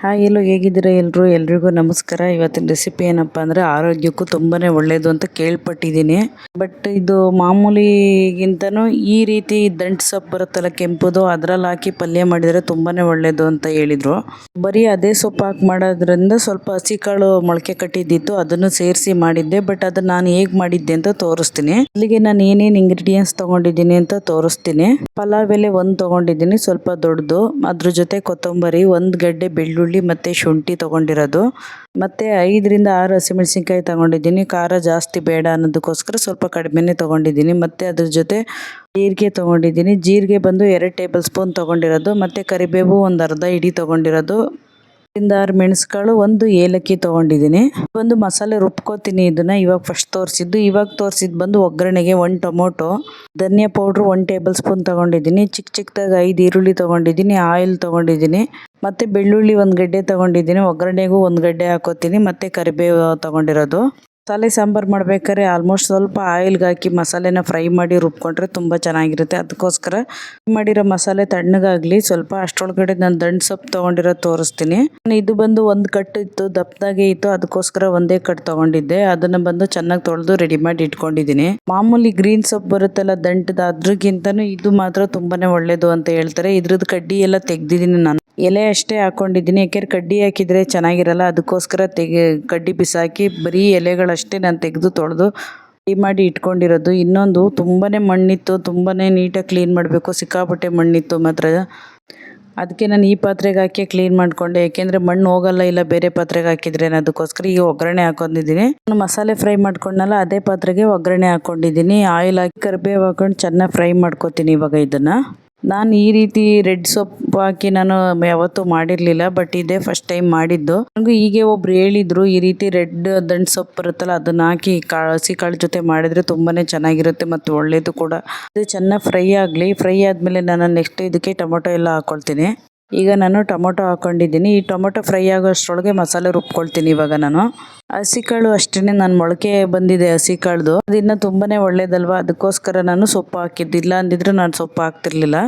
Hi ಎಲ್ಲೋ ಹೇಗಿದ್ದೀರಾ ಎಲ್ಲರೂ ಎಲ್ರಿಗೂ ನಮಸ್ಕಾರ. ಇವತ್ತಿನ ರೆಸಿಪಿ ಏನಪ್ಪ ಅಂದರೆ ಆರೋಗ್ಯಕ್ಕೂ ತುಂಬಾ ಒಳ್ಳೆಯದು ಅಂತ ಕೇಳ್ಪಟ್ಟಿದ್ದೀನಿ. ಬಟ್ ಇದು ಮಾಮೂಲಿಗಿಂತನೂ ಈ ರೀತಿ ದಂಟು ಸೊಪ್ಪು ಬರುತ್ತಲ್ಲ, ಕೆಂಪುದು, ಅದರಲ್ಲಿ ಹಾಕಿ ಪಲ್ಯ ಮಾಡಿದರೆ ತುಂಬಾ ಒಳ್ಳೆಯದು ಅಂತ ಹೇಳಿದರು. ಬರೀ ಅದೇ ಸೊಪ್ಪು ಹಾಕಿ ಮಾಡೋದ್ರಿಂದ ಸ್ವಲ್ಪ ಹಸಿ ಕಾಳು ಮೊಳಕೆ ಕಟ್ಟಿದ್ದಿತ್ತು, ಅದನ್ನು ಸೇರಿಸಿ ಮಾಡಿದ್ದೆ. ಬಟ್ ಅದನ್ನು ನಾನು ಹೇಗೆ ಮಾಡಿದ್ದೆ ಅಂತ ತೋರಿಸ್ತೀನಿ. ಅಲ್ಲಿಗೆ ನಾನು ಏನೇನು ಇಂಗ್ರೀಡಿಯೆಂಟ್ಸ್ ತೊಗೊಂಡಿದ್ದೀನಿ ಅಂತ ತೋರಿಸ್ತೀನಿ. ಪಲಾವ್ ಎಲೆ ಒಂದು ತೊಗೊಂಡಿದ್ದೀನಿ, ಸ್ವಲ್ಪ ದೊಡ್ಡದು. ಅದ್ರ ಜೊತೆ ಕೊತ್ತಂಬರಿ, ಒಂದು ಗಡ್ಡೆ ಬೆಳ್ಳುಳ್ಳಿ ಮತ್ತು ಶುಂಠಿ ತೊಗೊಂಡಿರೋದು. ಮತ್ತು ಐದರಿಂದ ಆರು ಹಸಿಮೆಣ್ಸಿನ್ಕಾಯಿ ತೊಗೊಂಡಿದ್ದೀನಿ. ಖಾರ ಜಾಸ್ತಿ ಬೇಡ ಅನ್ನೋದಕ್ಕೋಸ್ಕರ ಸ್ವಲ್ಪ ಕಡಿಮೆನೇ ತೊಗೊಂಡಿದ್ದೀನಿ. ಮತ್ತು ಅದ್ರ ಜೊತೆ ಜೀರಿಗೆ ತೊಗೊಂಡಿದ್ದೀನಿ. ಜೀರಿಗೆ ಬಂದು ಎರಡು ಟೇಬಲ್ ಸ್ಪೂನ್ ತೊಗೊಂಡಿರೋದು. ಮತ್ತು ಕರಿಬೇವು ಒಂದು ಅರ್ಧ ಇಡೀ ತೊಗೊಂಡಿರೋದು. ಆರು ಮೆಣಸುಕಾಳು ಒಂದು ಏಲಕ್ಕಿ ತೊಗೊಂಡಿದ್ದೀನಿ ಒಂದು ಮಸಾಲೆ ರುಬ್ಕೋತೀನಿ ಇದನ್ನು ಇವಾಗ ಫಸ್ಟ್ ತೋರಿಸಿದ್ದು. ಇವಾಗ ತೋರಿಸಿದ್ದು ಬಂದು ಒಗ್ಗರಣೆಗೆ ಒಂದು ಟೊಮೊಟೊ, ಧನಿಯಾ ಪೌಡ್ರು ಒಂದು ಟೇಬಲ್ ಸ್ಪೂನ್ ತೊಗೊಂಡಿದ್ದೀನಿ ಚಿಕ್ಕ ಚಿಕ್ಕದಾಗಿ ಐದು ಈರುಳ್ಳಿ ತೊಗೊಂಡಿದ್ದೀನಿ ಆಯಿಲ್ ತಗೊಂಡಿದ್ದೀನಿ ಮತ್ತು ಬೆಳ್ಳುಳ್ಳಿ ಒಂದು ಗಡ್ಡೆ ತೊಗೊಂಡಿದ್ದೀನಿ ಒಗ್ಗರಣೆಗೂ ಒಂದು ಗಡ್ಡೆ ಹಾಕೋತೀನಿ, ಮತ್ತು ಕರಿಬೇವು ತೊಗೊಂಡಿರೋದು. ಮಸಾಲೆ ಸಾಂಬಾರು ಮಾಡ್ಬೇಕಾದ್ರೆ ಆಲ್ಮೋಸ್ಟ್ ಸ್ವಲ್ಪ ಆಯಿಲ್ಗೆ ಹಾಕಿ ಮಸಾಲೆನ ಫ್ರೈ ಮಾಡಿ ರುಬ್ಕೊಂಡ್ರೆ ತುಂಬ ಚೆನ್ನಾಗಿರುತ್ತೆ. ಅದಕ್ಕೋಸ್ಕರ ಮಾಡಿರೋ ಮಸಾಲೆ ತಣ್ಣಗಾಗಲಿ ಸ್ವಲ್ಪ ಅಷ್ಟೊಳಗಡೆ ನಾನು ದಂಡು ಸೊಪ್ಪು ತೊಗೊಂಡಿರೋ ತೋರಿಸ್ತೀನಿ. ಇದು ಬಂದು ಒಂದು ಕಟ್ಟು ಇತ್ತು, ದಪ್ಪದಾಗೆ ಇತ್ತು, ಅದಕ್ಕೋಸ್ಕರ ಒಂದೇ ಕಟ್ ತೊಗೊಂಡಿದ್ದೆ. ಅದನ್ನು ಬಂದು ಚೆನ್ನಾಗಿ ತೊಳೆದು ರೆಡಿ ಮಾಡಿ ಇಟ್ಕೊಂಡಿದ್ದೀನಿ. ಮಾಮೂಲಿ ಗ್ರೀನ್ ಸೊಪ್ಪು ಬರುತ್ತಲ್ಲ ದಂಟದ ಅದ್ರಗಿಂತನೂ ಇದು ಮಾತ್ರ ತುಂಬಾನೇ ಒಳ್ಳೇದು ಅಂತ ಹೇಳ್ತಾರೆ. ಇದ್ರದ್ದು ಕಡ್ಡಿ ಎಲ್ಲ ತೆಗ್ದಿದ್ದೀನಿ ನಾನು. ಎಲೆ ಅಷ್ಟೇ ಹಾಕ್ಕೊಂಡಿದ್ದೀನಿ ಯಾಕೆಂದ್ರೆ ಕಡ್ಡಿ ಹಾಕಿದರೆ ಚೆನ್ನಾಗಿರಲ್ಲ, ಅದಕ್ಕೋಸ್ಕರ ತೆಗೆ, ಕಡ್ಡಿ ಬಿಸಾಕಿ ಬರೀ ಎಲೆಗಳಷ್ಟೇ ನಾನು ತೆಗೆದು ತೊಳೆದು ರೆಡಿ ಮಾಡಿ ಇಟ್ಕೊಂಡಿರೋದು. ಇನ್ನೊಂದು ತುಂಬಾ ಮಣ್ಣಿತ್ತು ತುಂಬಾ ನೀಟಾಗಿ ಕ್ಲೀನ್ ಮಾಡಬೇಕು, ಸಿಕ್ಕಾಪಟ್ಟೆ ಮಣ್ಣಿತ್ತು ಮಾತ್ರ. ಅದಕ್ಕೆ ನಾನು ಈ ಪಾತ್ರೆಗೆ ಹಾಕಿ ಕ್ಲೀನ್ ಮಾಡಿಕೊಂಡೆ. ಯಾಕೆಂದರೆ ಮಣ್ಣು ಹೋಗಲ್ಲ, ಇಲ್ಲ ಬೇರೆ ಪಾತ್ರೆಗೆ ಹಾಕಿದ್ರೆ ಅದಕ್ಕೋಸ್ಕರ ಈಗ ಒಗ್ಗರಣೆ ಹಾಕೊಂಡಿದ್ದೀನಿ. ನಾನು ಮಸಾಲೆ ಫ್ರೈ ಮಾಡ್ಕೊಂಡಲ್ಲ ಅದೇ ಪಾತ್ರೆಗೆ ಒಗ್ಗರಣೆ ಹಾಕ್ಕೊಂಡಿದ್ದೀನಿ ಆಯಿಲ್ ಹಾಕಿ ಕರಿಬೇವು ಹಾಕೊಂಡು ಚೆನ್ನಾಗಿ ಫ್ರೈ ಮಾಡ್ಕೊತೀನಿ ಇವಾಗ ಇದನ್ನು. ನಾನು ಈ ರೀತಿ ರೆಡ್ ಸೊಪ್ಪು ಹಾಕಿ ನಾನು ಯಾವತ್ತೂ ಮಾಡಿರಲಿಲ್ಲ ಬಟ್ ಇದೇ ಫಸ್ಟ್ ಟೈಮ್ ಮಾಡಿದ್ದು. ನನಗೂ ಹೀಗೆ ಒಬ್ರು ಹೇಳಿದ್ರು, ಈ ರೀತಿ ರೆಡ್ ದಂಟು ಸೊಪ್ಪು ಬರುತ್ತಲ್ಲ, ಅದನ್ನು ಹಾಕಿ ಕಾ ಕಾಳು ಜೊತೆ ಮಾಡಿದರೆ ತುಂಬಾ ಚೆನ್ನಾಗಿರುತ್ತೆ ಮತ್ತು ಒಳ್ಳೆಯದು ಕೂಡ. ಇದು ಚೆನ್ನಾಗಿ ಫ್ರೈ ಆಗಲಿ, ಫ್ರೈ ಆದಮೇಲೆ ನಾನು ನೆಕ್ಸ್ಟ್ ಇದಕ್ಕೆ ಟೊಮೊಟೊ ಎಲ್ಲ ಹಾಕೊಳ್ತೀನಿ. ಈಗ ನಾನು ಟೊಮೊಟೊ ಹಾಕೊಂಡಿದ್ದೀನಿ, ಈ ಟೊಮೊಟೊ ಫ್ರೈ ಆಗೋ ಅಷ್ಟರೊಳಗೆ ಮಸಾಲೆ ರುಬ್ಕೊಳ್ತೀನಿ ಇವಾಗ ನಾನು. ಹಸಿ ಕಾಳು ಅಷ್ಟೇ ನಾನು ಮೊಳಕೆ ಬಂದಿದೆ ಹಸಿ ಕಾಳ್ದು. ಅದಿನ್ನ ತುಂಬಾನೇ ಒಳ್ಳೇದಲ್ವ? ಅದಕ್ಕೋಸ್ಕರ ನಾನು ಸೊಪ್ಪು ಹಾಕಿದ್ದಿಲ್ಲ ಅಂದಿದ್ರೆ ನಾನು ಸೊಪ್ಪು ಹಾಕ್ತಿರ್ಲಿಲ್ಲ.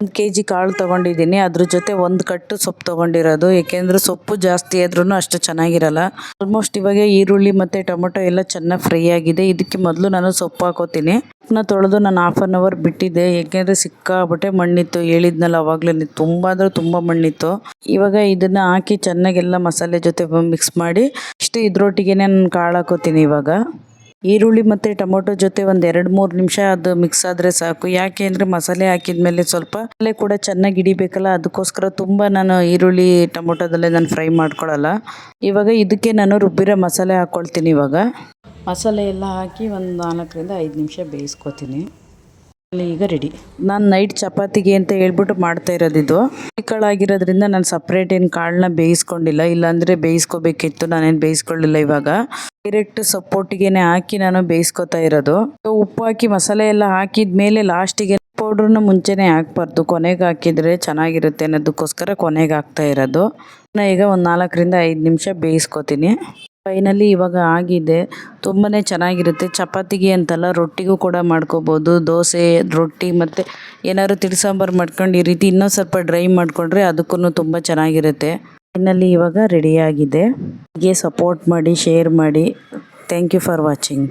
ಒಂದು ಕೆ ಜಿ ಕಾಳು ತೊಗೊಂಡಿದ್ದೀನಿ. ಅದ್ರ ಜೊತೆ ಒಂದು ಕಟ್ಟು ಸೊಪ್ಪು ತೊಗೊಂಡಿರೋದು. ಏಕೆಂದರೆ ಸೊಪ್ಪು ಜಾಸ್ತಿ ಆದ್ರೂ ಅಷ್ಟು ಚೆನ್ನಾಗಿರಲ್ಲ. ಆಲ್ಮೋಸ್ಟ್ ಇವಾಗ ಈರುಳ್ಳಿ ಮತ್ತು ಟೊಮೊಟೊ ಎಲ್ಲ ಚೆನ್ನಾಗಿ ಫ್ರೈ ಆಗಿದೆ. ಇದಕ್ಕೆ ಮೊದಲು ನಾನು ಸೊಪ್ಪು ಹಾಕೋತೀನಿ. ಸೊಪ್ಪನ್ನ ತೊಳೆದು ನಾನು ಹಾಫ್ ಆನ್ ಅವರ್ ಬಿಟ್ಟಿದ್ದೆ. ಏಕೆಂದರೆ ಸಿಕ್ಕಾಬಿಟ್ಟೆ ಮಣ್ಣಿತ್ತು. ಹೇಳಿದ್ನಲ್ಲ ಅವಾಗಲೇ ತುಂಬ ಅಂದರೆ ತುಂಬ ಮಣ್ಣಿತ್ತು. ಇವಾಗ ಇದನ್ನು ಹಾಕಿ ಚೆನ್ನಾಗೆಲ್ಲ ಮಸಾಲೆ ಜೊತೆ ಮಿಕ್ಸ್ ಮಾಡಿ ಇಷ್ಟು ಇದ್ರೊಟ್ಟಿಗೆ ನಾನು ಕಾಳು ಹಾಕೋತೀನಿ ಇವಾಗ. ಈರುಳ್ಳಿ ಮತ್ತು ಟೊಮೊಟೊ ಜೊತೆ ಒಂದು ಎರಡು ಮೂರು ನಿಮಿಷ ಅದು ಮಿಕ್ಸ್ ಆದರೆ ಸಾಕು. ಯಾಕೆ ಅಂದರೆ ಮಸಾಲೆ ಹಾಕಿದ್ಮೇಲೆ ಸ್ವಲ್ಪ ಮಸಾಲೆ ಕೂಡ ಚೆನ್ನಾಗಿ ಹಿಡಿಬೇಕಲ್ಲ, ಅದಕ್ಕೋಸ್ಕರ ತುಂಬ ನಾನು ಈರುಳ್ಳಿ, ಟೊಮೊಟೊದಲ್ಲೇ ನಾನು ಫ್ರೈ ಮಾಡ್ಕೊಳ್ಳಲ್ಲ ಇವಾಗ ಇದಕ್ಕೆ ನಾನು ರುಬ್ಬಿರೋ ಮಸಾಲೆ ಹಾಕ್ಕೊಳ್ತೀನಿ ಇವಾಗ. ಮಸಾಲೆ ಎಲ್ಲ ಹಾಕಿ ಒಂದು ನಾಲ್ಕರಿಂದ ಐದು ನಿಮಿಷ ಬೇಯಿಸ್ಕೊತೀನಿ. ಈಗ ರೆಡಿ ನಾನು ನೈಟ್ ಚಪಾತಿಗೆ ಅಂತ ಹೇಳ್ಬಿಟ್ಟು ಮಾಡ್ತಾ ಇರೋದಿದ್ದು ಕಾಳಾಗಿರೋದ್ರಿಂದ ನಾನು ಸಪ್ರೇಟ್ ಏನು ಕಾಳನ್ನ ಬೇಯಿಸ್ಕೊಂಡಿಲ್ಲ. ಇಲ್ಲಾಂದರೆ ಬೇಯಿಸ್ಕೋಬೇಕಿತ್ತು. ನಾನೇನು ಬೇಯಿಸ್ಕೊಳ್ಳಿಲ್ಲ ಇವಾಗ. ಡೈರೆಕ್ಟ್ ಸಪೋರ್ಟಿಗೆನೆ ಹಾಕಿ ನಾನು ಬೇಯಿಸ್ಕೊತಾ ಇರೋದು. ಉಪ್ಪು ಹಾಕಿ, ಮಸಾಲೆ ಎಲ್ಲ ಹಾಕಿದ ಮೇಲೆ ಲಾಸ್ಟಿಗೆ ಪೌಡ್ರನ್ನ ಮುಂಚೆನೇ ಹಾಕ್ಬಾರ್ದು. ಕೊನೆಗೆ ಹಾಕಿದರೆ ಚೆನ್ನಾಗಿರುತ್ತೆ ಅನ್ನೋದಕ್ಕೋಸ್ಕರ ಕೊನೆಗೆ ಹಾಕ್ತಾ ಇರೋದು. ನಾನು ಈಗ ಒಂದು ನಾಲ್ಕರಿಂದ ಐದು ನಿಮಿಷ ಬೇಯಿಸ್ಕೊತೀನಿ. ಫೈನಲಿ ಇವಾಗ ಆಗಿದೆ. ತುಂಬಾ ಚೆನ್ನಾಗಿರುತ್ತೆ. ಚಪಾತಿಗೆ ಅಂತಲ್ಲ ರೊಟ್ಟಿಗೂ ಕೂಡ ಮಾಡ್ಕೋಬೋದು. ದೋಸೆ, ರೊಟ್ಟಿ ಮತ್ತು ಏನಾದ್ರು ತಿಳಿಸಾಂಬಾರು ಮಾಡ್ಕೊಂಡು ಈ ರೀತಿ ಇನ್ನೂ ಸ್ವಲ್ಪ ಡ್ರೈ ಮಾಡಿಕೊಂಡ್ರೆ ಅದಕ್ಕೂ ತುಂಬ ಚೆನ್ನಾಗಿರುತ್ತೆ. ಫೈನಲಿ ಇವಾಗ ರೆಡಿಯಾಗಿದೆ ಹೀಗೆ ಸಪೋರ್ಟ್ ಮಾಡಿ, ಶೇರ್ ಮಾಡಿ. Thank you for watching.